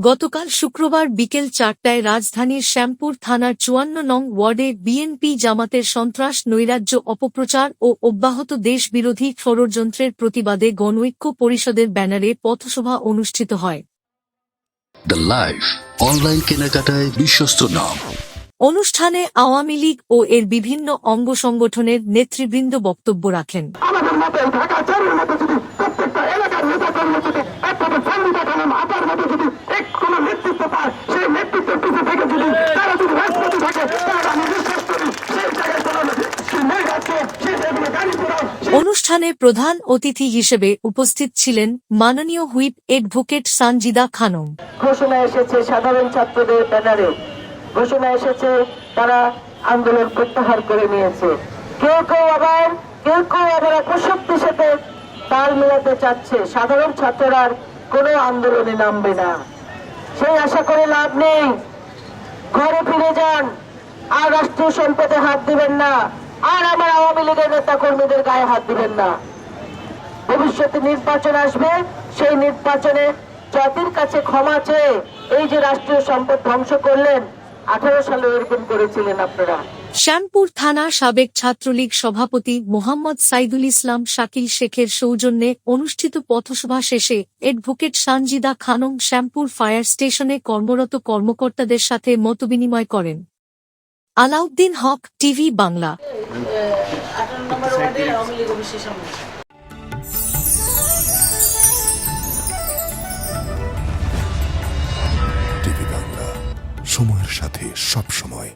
গতকাল শুক্রবার বিকেল চারটায় রাজধানীর শ্যামপুর থানার চুয়ান্ন নং ওয়ার্ডে বিএনপি জামাতের সন্ত্রাস নৈরাজ্য অপপ্রচার ও অব্যাহত দেশবিরোধী ষড়যন্ত্রের প্রতিবাদে গণঐক্য পরিষদের ব্যানারে পথসভা অনুষ্ঠিত হয়। দ্য লাইফ অনলাইন কেনাকাটায় বিশ্বস্ত নাম অনুষ্ঠানে আওয়ামী লীগ ও এর বিভিন্ন অঙ্গ সংগঠনের নেতৃবৃন্দ বক্তব্য রাখেন। আমাদের ঢাকা মতো যদি প্রত্যেকটা এলাকার নেতা কর্মী যদি একভাবে সঙ্গীতা খানম আপার মতো যদি এক কোনো নেতৃত্ব সেই নেতৃত্বের পিছনে থেকে যদি তারা যদি রাজপথে থাকে তাহলে আমি বিশ্বাস করি সেই জায়গায় কোনো সেই মেয়ে যাচ্ছে সেই জায়গায় গাড়ি ঘোড়াও অনুষ্ঠানে প্রধান অতিথি হিসেবে উপস্থিত ছিলেন মাননীয় হুইপ এডভোকেট সানজিদা খানম। ঘোষণা এসেছে সাধারণ ছাত্রদের ব্যানারে। ঘোষণা এসেছে তারা আন্দোলন প্রত্যাহার করে নিয়েছে। কেউ কেউ আবার কেউ কেউ আবার অপশক্তির সাথে তাল মেলাতে চাচ্ছে। সাধারণ ছাত্ররা আর কোনো আন্দোলনে নামবে না। সেই আশা করে লাভ নেই। ঘরে ফিরে যান। আর রাষ্ট্রীয় সম্পদে হাত দিবেন না। আর আমার আওয়ামী লীগের নেতা কর্মীদের গায়ে হাত দিবেন না। ভবিষ্যতে নির্বাচন আসবে। সেই নির্বাচনে জাতির কাছে ক্ষমা চেয়ে এই যে রাষ্ট্রীয় সম্পদ ধ্বংস করলেন, আঠারো সালে এরকম করেছিলেন আপনারা। শ্যামপুর থানা সাবেক ছাত্রলীগ সভাপতি মোহাম্মদ সাইদুল ইসলাম শাকিল শেখের সৌজন্যে অনুষ্ঠিত পথসভা শেষে অ্যাডভোকেট সানজিদা খানম শ্যামপুর ফায়ার স্টেশনে কর্মরত কর্মকর্তাদের সাথে মতবিনিময় করেন। আলাউদ্দিন হক, টিভি বাংলা। সময়ের সাথে সব সময়